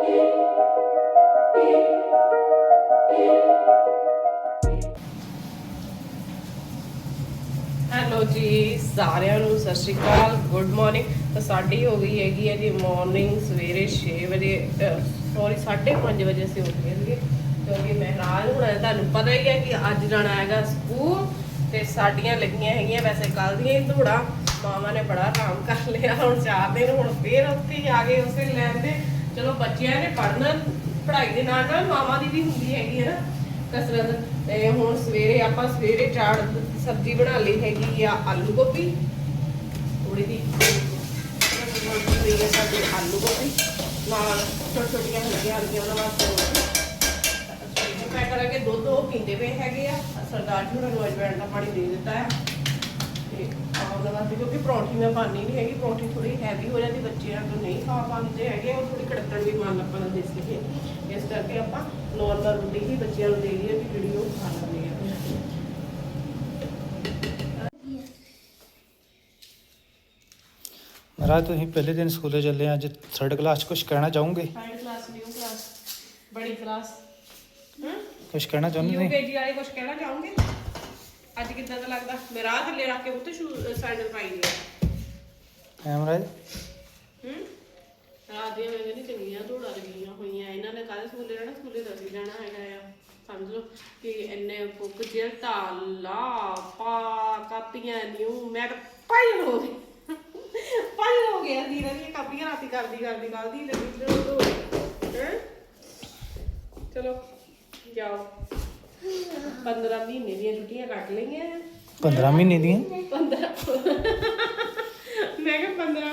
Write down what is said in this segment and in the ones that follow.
Hello ਜੀ, ਸਾਰਿਆਂ ਨੂੰ ਸਤਿ ਸ਼੍ਰੀ ਅਕਾਲ, ਗੁੱਡ ਮਾਰਨਿੰਗ। ਤਾਂ ਸਾਡੀ ਹੋ ਗਈ ਹੈਗੀ ਹੈ ਜੀ ਮਾਰਨਿੰਗ ਸਵੇਰੇ 6 ਵਜੇ ਸੌਰੀ 5:30 ਵਜੇ ਅਸੀਂ ਉੱਠ ਗਏ ਸੀਗੇ। ਕਿਉਂਕਿ ਮਹਿਰਾਜ ਹੁਣ ਤੁਹਾਨੂੰ ਪਤਾ ਹੀ ਹੈ ਕਿ ਅੱਜ ਜਾਣਾ ਹੈਗਾ ਸਕੂਲ ਤੇ ਸਾਡੀਆਂ ਲੱਗੀਆਂ ਹੈਗੀਆਂ ਵੈਸੇ ਕੱਲ ਦੀਆਂ ਹੀ ਧੂੜਾ। ਮਾਮਾ ਨੇ ਬੜਾ ਆਰਾਮ ਕਰ ਲਿਆ, ਹੁਣ ਚਾਰ ਦਿਨ, ਹੁਣ ਫੇਰ ਉੱਥੇ ਹੀ ਆ ਗਏ, ਉਸੇ ਲੈਣ ਦੇ ਚਲੋ ਬੱਚਿਆਂ ਨੇ ਪੜ੍ਹਨਾ, ਪੜ੍ਹਾਈ ਦੇ ਨਾਲ ਨਾਲ ਮਾਮਾ ਦੀ ਵੀ ਹੁੰਦੀ ਹੈਗੀ ਹੈ ਨਾ ਕਸਰਤ। ਤੇ ਹੁਣ ਸਵੇਰੇ ਆਪਾਂ ਸਵੇਰੇ ਚਾੜ ਸਬਜ਼ੀ ਬਣਾ ਲਈ ਹੈਗੀ ਆ ਆਲੂ ਗੋਭੀ। ਥੋੜੀ ਦੀ ਸਾਡੀ ਆਲੂ ਗੋਭੀ। ਨਾਲ ਛੋਟੀਆਂ ਛੋਟੀਆਂ ਹਲਕੀਆਂ ਹਲਕੀਆਂ ਉਹਨਾਂ ਵਾਸਤੇ ਮੈਂ ਕਰਾਂਗੇ ਦੁੱਧ, ਉਹ ਪੀਂਦੇ ਪਏ ਹੈਗੇ ਆ। ਸਰਦਾਰ ਜੀ ਉਹਨਾਂ ਨੂੰ ਅਜਵਾਇਣ ਦਾ ਪਾਣੀ ਦੇ ਦਿੱਤਾ ਹੈ। ਤੇ ਉਹਨਾਂ ਵਾਸਤੇ ਕਿਉਂਕਿ ਪਰੌਂਠੀ ਮੈਂ ਪਾਣੀ ਨਹੀਂ ਹੈਗੀ ਪਰੌਂਠੀ ਥੋੜੀ ਹੈਵੀ ਹੋ ਜਾਂਦੀ ਬੱਚਿਆਂ ਨੂੰ ਨਹੀਂ ਖਾ ਪਾਉਂਦੇ ਹੈਗੇ ਉਹ ਥੋੜੀ ਕੜਕਣ ਵੀ ਮਨ ਆਪਾਂ ਨੂੰ ਦਿਸ ਲਈ ਇਸ ਕਰਕੇ ਆਪਾਂ ਨੋਰਮਲ ਰੋਟੀ ਹੀ ਬੱਚਿਆਂ ਨੂੰ ਦੇ ਦਈਏ ਵੀ ਜਿਹੜੀ ਉਹ ਖਾ ਲੈਂਦੇ ਆ। ਮਹਾਰਾਜ ਤੁਸੀਂ ਪਹਿਲੇ ਦਿਨ ਸਕੂਲੇ ਚੱਲੇ ਆ, ਅੱਜ ਥਰਡ ਕਲਾਸ ਚ ਕੁਝ ਕਹਿਣਾ ਚਾਹੋਗੇ? ਥਰਡ ਕਲਾਸ ਨਿਊ ਕਲਾਸ ਬੜੀ ਕਲਾਸ ਹੂੰ ਕੁਝ ਕਹਿਣਾ ਚਾਹੁੰਦੇ ਤੁਸੀਂ ਯੂਕੇਜੀ ਵਾਲੇ ਕੁਝ ਕਹਿਣਾ ਚਾਹੋਗੇ? ਅੱਜ ਕਿੱਦਾਂ ਦਾ ਲੱਗਦਾ? ਮੇਰਾ ਰਾਹ ਥੱਲੇ ਰੱਖ ਕੇ ਉੱਤੇ ਸ਼ੂ ਸੈਂਡਲ ਪਾਈ ਦੀ ਆ। ਐ ਮਹਾਰਾਜ ਹੂੰ? ਰਾਤ ਦੀਆਂ ਮੈਂ ਕਹਿੰਦੀ ਚੰਗੀਆਂ ਧੂੜਾਂ ਲੱਗੀਆਂ ਹੋਈਆਂ। ਇਹਨਾਂ ਨੇ ਕੱਲ ਸਕੂਲੇ ਜਾਣਾ ਸਕੂਲੇ ਤਾਂ ਅਸੀਂ ਜਾਣਾ ਹੈਗਾ ਆ। ਸਮਝ ਲਓ ਕਿ ਇੰਨੇ ਬੁੱਕ ਜਿਹੜਾ ਲਾ ਪਾ ਕਾਪੀਆਂ ਨਿਊ ਮੈਂ ਤਾਂ ਪਾਈ ਹੋ ਗਈ ਪਾਈ ਹੋ ਗਿਆ ਦੀਰਾ ਦੀਆਂ ਕਾਪੀਆਂ ਰਾਤੀ ਕਰਦੀ ਕਰਦੀ ਕਰਦੀ ਲੱਗੀ ਧੋ ਹੈ? ਚਲੋ ਜਾਓ। 15 ਮਹੀਨੇ ਦੀਆਂ ਛੁੱਟੀਆਂ ਕੱਟ ਲਈਆਂ ਆ। 15 ਮਹੀਨੇ ਦੀਆਂ? 15 ਮੈਂ ਕਿਹਾ 15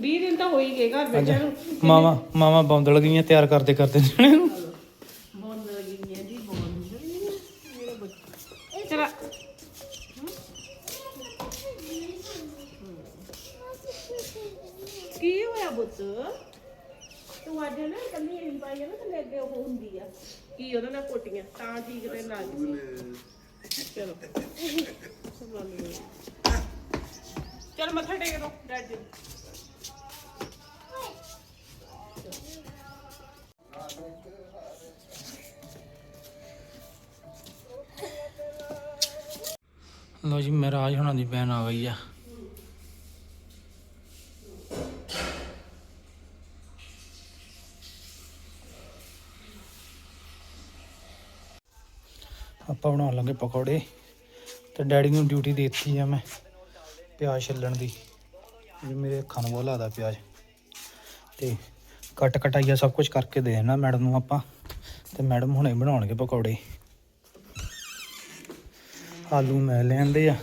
20 ਦਿਨ ਤਾਂ ਹੋ ਹੀ ਗਏ ਘਰ ਬੈਠਿਆਂ ਨੂੰ। ਮਾਵਾ ਮਾਵਾ ਬੌਂਦਲ ਗਈਆਂ ਤਿਆਰ ਕਰਦੇ ਕਰਦੇ। ਬੋਲ ਗਈਆਂ ਜੀ ਬੋਲ ਮੇਰੇ ਬੱਚੇ ਚਲਾ ਕੀ ਹੋਇਆ ਬੁੱਤ ਤੂੰ ਅੱਜ ਨਾ ਕੰਨੀ ਨਹੀਂ ਪਾਈ ਆ ਨਾ, ਤੇ ਅੱਗੇ ਉਹ ਹੁੰਦੀ ਆ। ਕੀ ਉਹਦਾ ਨਾਲ ਕੋਟੀਆਂ, ਤਾਂ ਠੀਕ ਰਹਿਣ ਲੱਗ ਗਈ ਚਲੋ। ਚਲ ਮੱਥਾ ਟੇਕ ਦੋ, ਡੈਡ ਜੀ। ਲੋ ਜੀ, ਮਹਾਰਾਜ ਹੁਣਾਂ ਦੀ ਭੈਣ ਆ ਗਈ ਆ। ਆਪਾਂ ਬਣਾਉਣ ਲੱਗੇ ਪਕੌੜੇ ਤੇ ਡੈਡੀ ਨੂੰ ਡਿਊਟੀ ਦੇ ਦਿੱਤੀ ਆ ਮੈਂ ਪਿਆਜ਼ ਛਿੱਲਣ ਦੀ। ਜੇ ਮੇਰੇ ਅੱਖਾਂ ਨੂੰ ਬਹੁਤ ਲੱਗਦਾ ਪਿਆਜ਼। ਤੇ ਕੱਟ ਕਟਾਈਆ ਸਭ ਕੁਝ ਕਰਕੇ ਦੇ ਦੇਣਾ ਮੈਡਮ ਨੂੰ ਆਪਾਂ। ਤੇ ਮੈਡਮ ਹੁਣੇ ਬਣਾਉਣਗੇ ਪਕੌੜੇ। ਆਲੂ ਮੈਂ ਲੈਂਦੇ ਆ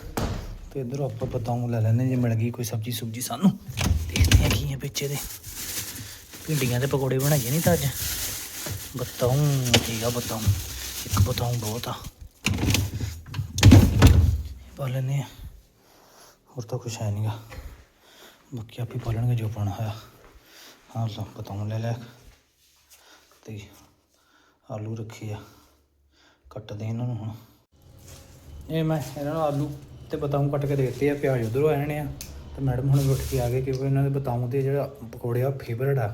ਤੇ ਇਧਰ ਆਪਾਂ ਬਤਾਉਂ ਲੈ ਲੈਂਦੇ ਜੇ ਮਿਲ ਗਈ ਕੋਈ ਸਬਜੀ ਸੁਬਜੀ ਸਾਨੂੰ। ਦੇਖਦੇ ਆ ਕੀ ਹੈ ਪਿੱਛੇ ਦੇ ਭਿੰਡੀਆਂ ਦੇ ਪਕੌੜੇ ਬਣਾਈਏ ਨਹੀਂ ਤਾਂ ਅੱਜ। ਬਤਾਉਂ ਠੀਕ ਆ ਬਤਾਉਂ ਇੱਕ ਬਤਾਉਂ ਬਹੁਤ ਆ। ਪਾ ਲੈਂਦੇ ਆ ਹੋਰ ਤਾਂ ਕੁਛ ਹੈ ਨਹੀਂਗਾ ਬਾਕੀ ਆਪੇ ਪਾ ਲੈਣਗੇ ਜੋ ਪਾਉਣਾ ਹੋਇਆ। ਹਾਂ ਲਓ ਬਤਾਉਂ ਲੈ ਲੈ। ਤੇ ਆਲੂ ਰੱਖੇ ਆ। ਕੱਟਦੇ ਇਹਨਾਂ ਨੂੰ ਹੁਣ। ਇਹ ਮੈਂ ਇਹਨਾਂ ਨੂੰ ਆਲੂ ਤੇ ਬਤਾਉਂ ਕੱਟ ਕੇ ਦੇ ਦਿੱਤੇ ਆ। ਪਿਆਜ਼ ਉਧਰੋਂ ਆਣੇ ਆ। ਤੇ ਮੈਡਮ ਹੁਣ ਉੱਠ ਕੇ ਆ ਗਏ ਕਿਉਂਕਿ ਇਹਨਾਂ ਦੇ ਬਤਾਉਂ ਦੇ ਜਿਹੜਾ ਪਕੌੜੇ ਆ ਫੇਵਰਟ ਆ।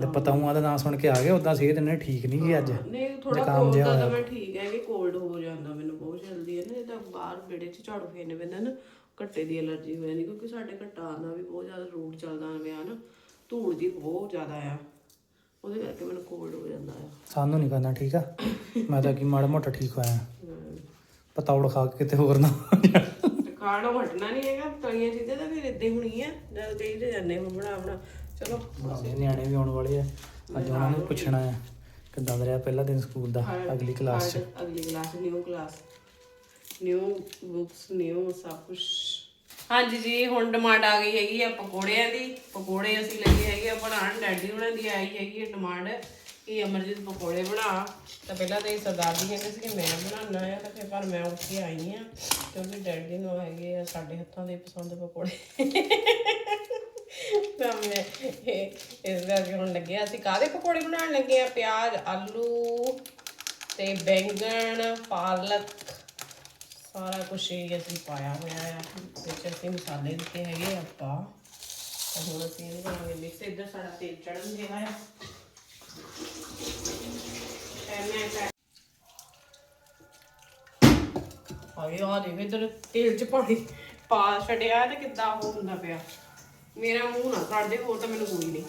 ਤੇ ਬਤਾਉਂਆਂ ਦਾ ਨਾਮ ਸੁਣ ਕੇ ਆ ਗਏ ਉਦਾਂ ਸਿਹਤ ਇਹਨਾਂ ਠੀਕ ਨਹੀਂ ਗਈ ਅੱਜ। ਨਹੀਂ ਥੋੜਾ ਕੋਲਡ ਦਾ। ਮੈਂ ਠੀਕ ਹੈ ਕਿ ਕੋਲਡ ਹੋ ਜਾਂਦਾ ਮੈਨੂੰ ਬਹੁਤ ਜਲਦੀ ਹੈ ਨਾ ਇਹ ਤਾਂ ਬਾਹਰ ਵਿਹੜੇ 'ਚ ਝਾੜੂ ਫੇਰਨੇ ਪੈਂਦਾ ਨਾ ਘੱਟੇ ਦੀ ਅਲਰਜੀ ਹੋ ਜਾਂਦੀ ਕਿਉਂਕਿ ਸਾਡੇ ਘੱਟਾ ਆਉਂਦਾ ਵੀ ਬਹੁਤ ਜ਼ਿਆਦਾ ਰੂਟ ਚੱਲਦਾ ਪਿਆ ਨਾ ਧੂੜ ਦੀ ਬਹੁਤ ਜ਼ਿਆਦਾ ਆ। ਉਹਦੇ ਕਰਕੇ ਮੈਨੂੰ ਕੋਲਡ ਹੋ ਜਾਂਦਾ ਆ। ਸਾਨੂੰ ਨਹੀਂ ਕਰਨਾ ਠੀਕ ਆ? ਮੈਂ ਤਾਂ ਕੀ ਮਾੜਾ ਮੋਟਾ ਠੀਕ ਹੋਇਆ। ਪਤੌੜ ਖਾ ਕੇ ਕਿਤੇ ਹੋਰ ਨਾ ਖਾਣੋਂ ਹਟਣਾ ਨਹੀਂ ਹੈਗਾ ਤਲੀਆਂ ਚੀਜ਼ਾਂ ਤਾਂ ਫਿਰ ਇੱਦਾਂ ਹੀ ਹੋਣੀ ਆ ਜਦ ਕਹੀ ਤੇ ਜਾਂਦੇ ਹਾਂ ਬਣਾ ਬਣਾ। ਚਲੋ। ਬਣਾਉਂਦੇ ਨਿਆਣੇ ਵੀ ਆਉਣ ਵਾਲੇ ਆ। ਅੱਜ ਉਹਨਾਂ ਨੂੰ ਪੁੱਛਣਾ ਆ ਕਿੱਦਾਂ ਦਾ ਰਿਹਾ ਪਹਿਲਾ ਦਿਨ ਸਕੂਲ ਦਾ ਅਗਲੀ ਕਲਾਸ 'ਚ? ਅਗਲੀ class new class new books new ਸਭ ਕੁਝ ਹਾਂਜੀ ਜੀ, ਹੁਣ ਡਿਮਾਂਡ ਆ ਗਈ ਹੈਗੀ ਆ ਪਕੌੜਿਆਂ ਦੀ। ਪਕੌੜੇ ਅਸੀਂ ਲੱਗੇ ਹੈਗੇ ਆ ਬਣਾਉਣ। ਡੈਡੀ ਉਹਨਾਂ ਦੀ ਆਈ ਹੈਗੀ ਹੈ ਡਿਮਾਂਡ ਕਿ ਅਮਰਜੀਤ ਪਕੌੜੇ ਬਣਾ। ਤਾਂ ਪਹਿਲਾਂ ਤਾਂ ਇਹ ਸਰਦਾਰ ਜੀ ਕਹਿੰਦੇ ਸੀ ਕਿ ਮੈਂ ਬਣਾਉਣਾ ਆ, ਤਾਂ ਫਿਰ ਪਰ ਮੈਂ ਉੱਠ ਕੇ ਆਈ ਆ ਕਿਉਂਕਿ ਡੈਡੀ ਨੂੰ ਹੈਗੇ ਆ ਸਾਡੇ ਹੱਥਾਂ ਦੇ ਪਸੰਦ ਪਕੌੜੇ। ਤਾਂ ਮੈਂ ਇਸ ਕਰਕੇ ਹੁਣ ਲੱਗੇ ਅਸੀਂ ਕਾਹਦੇ ਪਕੌੜੇ ਬਣਾਉਣ ਲੱਗੇ ਆ? ਪਿਆਜ਼, ਆਲੂ ਤੇ ਬੈਂਗਣ, ਪਾਲਕ। ਸਾਰਾ ਕੁਝ ਹੀ ਅਸੀਂ ਪਾਇਆ ਹੋਇਆ ਆ। ਵਿੱਚ ਅਸੀਂ ਮਸਾਲੇ ਦਿੱਤੇ ਹੈਗੇ ਆ ਆਪਾਂ। ਤਾਂ ਹੁਣ ਅਸੀਂ ਇਹਨੂੰ ਕਰਾਂਗੇ ਮਿਕਸ, ਇੱਧਰ ਸਾਡਾ ਤੇਲ ਚੜਨ ਦੇਣਾ ਆ। ਆਏ ਆ ਦੇਖ ਇਧਰ ਤੇਲ ਚ ਪਾਣੀ ਪਾ ਛੱਡਿਆ ਤੇ ਕਿੱਦਾਂ ਉਹ ਹੁੰਦਾ ਪਿਆ। ਮੇਰਾ ਮੂੰਹ ਨਾ ਕੱਢ ਦੇ ਹੋਰ ਤਾਂ ਮੈਨੂੰ ਕੋਈ ਨਹੀਂ।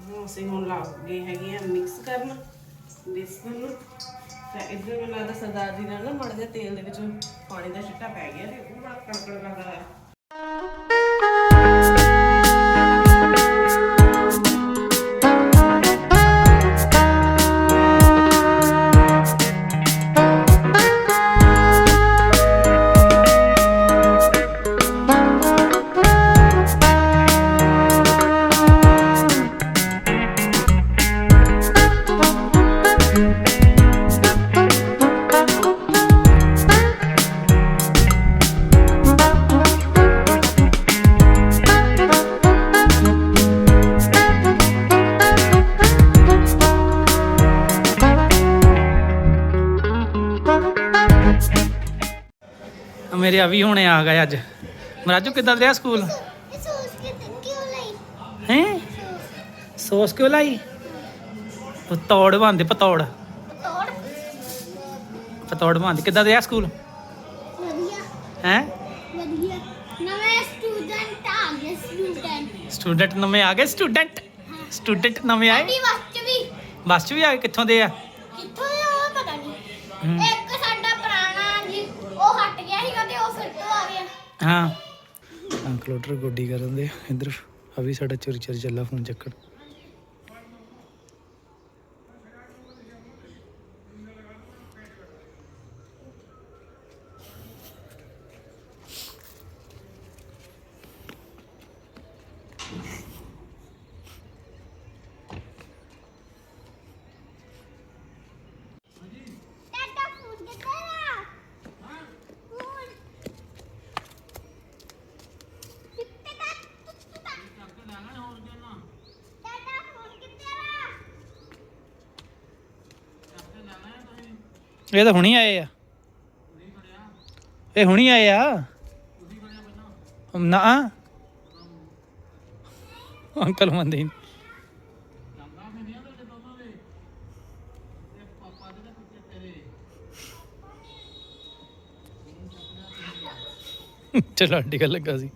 ਹੁਣ ਅਸੀਂ ਹੁਣ ਲੱਗ ਗਏ ਹੈਗੇ ਆ ਮਿਕਸ ਕਰਨ, ਬੇਸਨ ਨੂੰ। ਤੇ ਇਧਰ ਮੈਨੂੰ ਲੱਗਦਾ ਸਰਦਾਰ ਜੀ ਨਾਲ ਨਾ ਮੜ ਜਾ ਤੇਲ ਦੇ ਵਿੱਚ ਪਾਣੀ ਦਾ ਛਿੱਟਾ ਪੈ ਗਿਆ ਤੇ ਉਹ ਬੜਾ ਕੜਕੜ ਲੱਗਦਾ ਹੈ। ਮੇਰੇ ਅਵੀ ਹੁਣੇ ਆ ਗਏ ਅੱਜ। ਮਰਾਜੂ ਕਿੱਦਾਂ ਰਿਹਾ ਸਕੂਲ? ਹੈ? ਸੌਸ ਕਿਉਂ ਲਾਈ? ਪਤੌੜ ਬਣਦੇ ਪਤੌੜ। ਤੋੜ ਪਤੌੜ ਬਣਦੇ। ਕਿੱਦਾਂ ਰਿਹਾ ਸਕੂਲ? ਵਧੀਆ ਹੈ? ਵਧੀਆ ਨਵੇਂ ਸਟੂਡੈਂਟ ਆ ਗਏ ਸਟੂਡੈਂਟ ਸਟੂਡੈਂਟ ਨਵੇਂ ਆ ਗਏ ਸਟੂਡੈਂਟ। ਸਟੂਡੈਂਟ ਨਵੇਂ ਆਏ? ਬੱਸ ਵੀ। ਬੱਸ 'ਚ ਵੀ ਆ ਗਏ? ਕਿੱਥੋਂ ਦੇ ਆ? ਹਾਂ। ਅੰਕਲ ਉਧਰ ਗੋਡੀ ਕਰਨ ਦੇ। ਇੱਧਰ ਅਵੀ ਸਾਡਾ ਚੋਰੀ ਚੋਰੀ ਚੱਲਾ ਫੋਨ ਚੱਕਣ ਡਾਟਾ ਫੋਨ ਕਿੱਥੇ ਆ ਫੋਨ ਕਿੱਥੇ ਦਾ ਡਾਟਾ ਫੋਨ ਕਿੱਥੇ ਆ ਇਹ ਤਾਂ ਹੁਣੀ ਆਏ ਆ। ਇਹ ਹੁਣੀ ਆਏ ਆ। ਨਾ। ਅੰਕਲ ਮੰਦੇ ਚਲੋ ਆਂਟੀ ਗੱਲ ਲੱਗਾ ਸੀ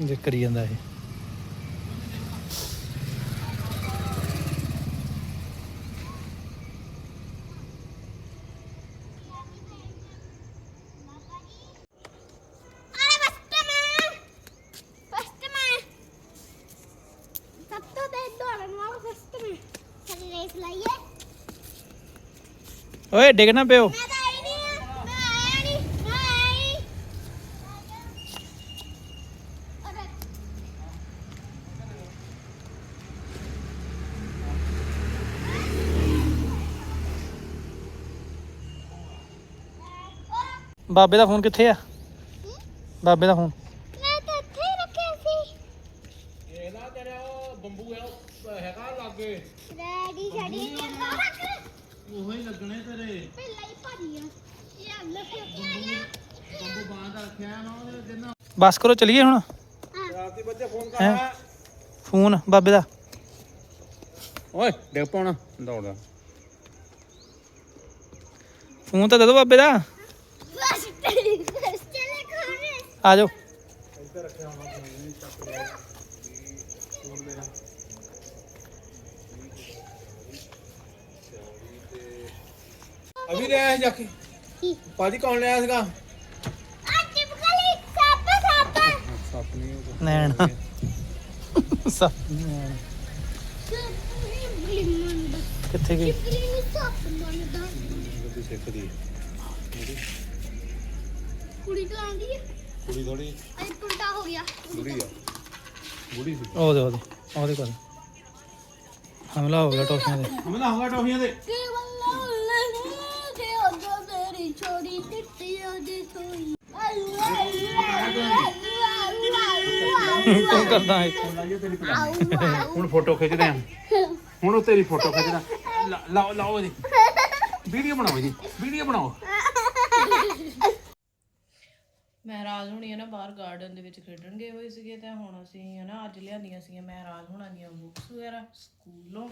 ਜੇ ਕਰੀ ਜਾਂਦਾ ਇਹ ਅਰੇ ਫਸਟ ਮੈਂ ਫਸਟ ਮੈਂ ਸਭ ਤੋਂ ਤੇ ਦੌੜਨ ਵਾਲਾ ਫਸਟ ਮੈਂ ਚਲ ਰੇਸ ਲਾਈਏ ਓਏ ਡਿੱਗ ਨਾ ਪਿਓ ਮੈਂ ਤਾਂ ਆਈ ਨਹੀਂ ਆ ਮੈਂ ਆਇਆ ਨਹੀਂ ਮੈਂ ਆਇਆ ਨਹੀਂ ਅਰੇ ਬਾਬੇ ਦਾ ਫੋਨ ਕਿੱਥੇ ਆ? ਬਾਬੇ ਦਾ ਫੋਨ। ਮੈਂ ਤਾਂ ਇੱਥੇ ਹੀ ਰੱਖਿਆ ਸੀ। ਇਹਦਾ ਤੇਰਾ ਉਹ ਬੰਬੂ ਹੈ ਉਹ ਹੈਗਾ ਲਾਗੇ। ਰੈਡੀ ਛੜੀ ਨਹੀਂ ਰੱਖ ਉਹੋ ਹੀ ਲੱਗਣੇ ਤੇਰੇ। ਪਹਿਲਾਂ ਹੀ ਭਾਰੀ ਆ ਇਹ ਅੱਲਾ ਕੇ ਆਇਆ। ਬੰਬੂ ਬਾਂਹ ਦਾ ਰੱਖਿਆ ਨਾ ਉਹਦੇ ਜਿੰਨਾ। ਬਸ ਕਰੋ ਚਲੀਏ ਹੁਣ। ਰਾਤੀ ਬੱਚੇ ਫੋਨ ਹੈਂ? ਕਰ ਫੋਨ ਬਾਬੇ ਦਾ। ਓਏ ਡਿੱਗ ਪਾਉਣਾ ਦੌੜਦਾ ਫੋਨ ਤਾਂ ਦੇ ਦਿਓ ਬਾਬੇ ਦਾ ਬਸ ਚਲੇ ਖਾਣੇ ਆ ਜਾਓ। ਅਭੀ ਲੈ ਜਾ ਕੇ? ਪਾਜੀ ਕੌਣ ਲਿਆ ਸੀਗਾ? ਸੱਪ ਸੱਪ ਸੱਪ ਨਹੀਂ ਉਹ ਨੈਣ। ਸੱਪ। ਨੈਣ ਕਿੱਥੇ ਗਈ? ਸਿੱਖਦੀ ਕੁੜੀ ਤਾਂ ਆਂਦੀ ਹੈ ਕੁੜੀ ਥੋੜੀ ਅੱਜ ਉਲਟਾ ਹੋ ਗਿਆ। ਬੁੜੀ ਆ। ਬੁੜੀ ਸੀ। ਉਹਦੇ ਉਹਦੇ ਉਹਦੇ ਕੋਲ। ਹਮਲਾ ਹੋ ਗਿਆ ਟੋਫੀਆਂ ਦੇ। ਹਮਲਾ ਹੋਗਾ ਟੋਫੀਆਂ ਦੇ। ਕਿ ਵੱਲਾ ਉੱਲੇ ਤੇ ਉਹਦਾ ਮੇਰੀ ਛੋੜੀ ਟਿੱਟੀ ਉਹਦੀ ਸੋਈ ਤੂੰ ਕਰਦਾ ਹੈ ਆਊ ਆਊ ਹੁਣ ਫੋਟੋ ਖਿੱਚਦੇ ਆ। ਹੁਣ ਉਹ ਤੇਰੀ ਫੋਟੋ ਖਿੱਚਦਾ। ਲਾਓ ਲਾਓ ਇਹਦੀ। ਵੀਡੀਓ ਬਣਾਓ ਇਹਦੀ। ਵੀਡੀਓ ਬਣਾਓ। ਮਹਿਰਾਜ ਹੁਣੀ ਹੈ ਨਾ ਬਾਹਰ ਗਾਰਡਨ ਦੇ ਵਿੱਚ ਖੇਡਣ ਗਏ ਹੋਏ ਸੀਗੇ ਤੇ ਹੁਣ ਅਸੀਂ ਹੈ ਨਾ ਅੱਜ ਲਿਆਂਦੀਆਂ ਸੀਗੀਆਂ ਮਹਿਰਾਜ ਹੁਣਾਂ ਦੀਆਂ ਬੁੱਕਸ ਵਗੈਰਾ ਸਕੂਲੋਂ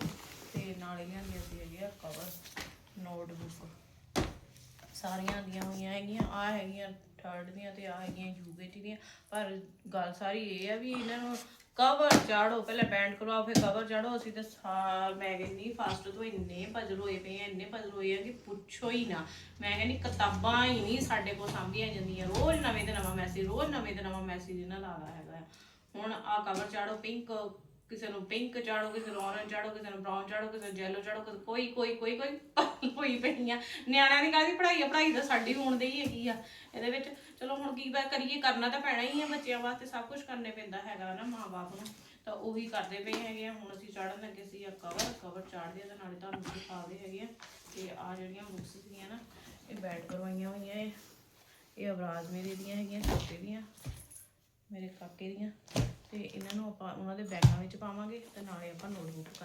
ਤੇ ਨਾਲੇ ਲਿਆਂਦੀਆਂ ਸੀ ਹੈਗੀਆਂ ਕਵਰ ਨੋਟਬੁੱਕ ਸਾਰੀਆਂ ਦੀਆਂ ਹੋਈਆਂ ਹੈਗੀਆਂ ਆ ਹੈਗੀਆਂ ਥਰਡ ਦੀਆਂ ਤੇ ਆ ਹੈਗੀਆਂ ਯੂਕੇਜੀ ਦੀਆਂ। ਪਰ ਗੱਲ ਸਾਰੀ ਇਹ ਆ ਵੀ ਇਹਨਾਂ ਨੂੰ ਕਵਰ ਚਾੜੋ, ਪਹਿਲਾਂ ਬੈਂਡ ਕਰਵਾਓ, ਫਿਰ ਕਵਰ ਚਾੜੋ। ਅਸੀਂ ਤਾਂ ਸਾਲ, ਮੈਂ ਕਹਿੰਦੀ ਫਸਟ ਤੋਂ ਇੰਨੇ ਪਜ਼ਲ ਹੋਏ ਪਏ ਆ, ਇੰਨੇ ਪਜ਼ਲ ਹੋਏ ਆ ਕਿ ਪੁੱਛੋ ਹੀ ਨਾ। ਮੈਂ ਕਹਿੰਦੀ ਕਿਤਾਬਾਂ ਹੀ ਨਹੀਂ ਸਾਡੇ ਕੋਲ ਸਾਂਭੀਆਂ ਜਾਂਦੀਆਂ। ਰੋਜ਼ ਨਵੇਂ ਤੇ ਨਵਾਂ ਮੈਸੇਜ ਰੋਜ਼ ਨਵੇਂ ਤੇ ਨਵਾਂ ਮੈਸੇਜ ਇਹਨਾਂ ਦਾ ਆਦਾ ਹੈਗਾ ਆ। ਹੁਣ ਆ ਕਵਰ ਚਾੜੋ ਪਿੰਕ ਕਿਸੇ ਨੂੰ ਪਿੰਕ ਚਾੜੋ, ਕਿਸੇ ਨੂੰ orange ਚਾੜੋ, ਕਿਸੇ ਨੂੰ ਬ੍ਰਾਊਨ ਚਾੜੋ, ਕਿਸੇ ਨੂੰ yellow ਚਾੜੋ, ਕਿਸੇ ਕੋਈ ਕੋਈ ਕੋਈ ਕੋਈ ਹੋਈ ਪਈਆਂ ਨਿਆਣਿਆਂ ਦੀ ਕਾਹਦੀ ਪੜ੍ਹਾਈ ਆ? ਪੜ੍ਹਾਈ ਤਾਂ ਸਾਡੀ ਹੋਣ ਦੀ ਹੀ ਹੈਗੀ ਆ। ਇਹਦੇ ਵਿੱਚ ਚਲੋ ਹੁਣ ਕੀ ਬਾ ਕਰੀਏ, ਕਰਨਾ ਤਾਂ ਪੈਣਾ ਹੀ ਆ, ਬੱਚਿਆਂ ਵਾਸਤੇ ਸਭ ਕੁਝ ਕਰਨੇ ਪੈਂਦਾ ਹੈਗਾ ਨਾ ਮਾਪੇ ਨੂੰ। ਤਾਂ ਉਹੀ ਕਰਦੇ ਪਏ ਹੈਗੇ ਆ। ਹੁਣ ਅਸੀਂ ਚਾੜਨ ਲੱਗੇ ਸੀ ਆ ਕਵਰ ਕਵਰ ਚਾੜਦੇ ਆ ਤੇ ਨਾਲੇ ਤੁਹਾਨੂੰ ਦਿਖਾਉਂਦੇ ਹੈਗੇ ਆ। ਤੇ ਆ ਜਿਹੜੀਆਂ ਬੁੱਕਸ ਸੀਗੀਆਂ ਨਾ, ਇਹ ਬੈਡ ਕਰਵਾਈਆਂ ਹੋਈਆਂ ਇਹ। ਇਹ ਅਵਰਾਜ ਮੇਰੇ ਦੀਆਂ ਹੈਗੀਆਂ, ਛੋਟੇ ਦੀਆਂ, ਮੇਰੇ ਕਾਕੇ ਦੀਆਂ। ਤੇ ਇਹਨਾਂ ਨੂੰ ਆਪਾਂ ਉਹਨਾਂ ਦੇ ਬੈਗਾਂ ਵਿੱਚ ਪਾਵਾਂਗੇ ਤੇ ਨਾਲੇ ਆਪਾਂ ਨੋਟਬੁੱਕ ਕਰ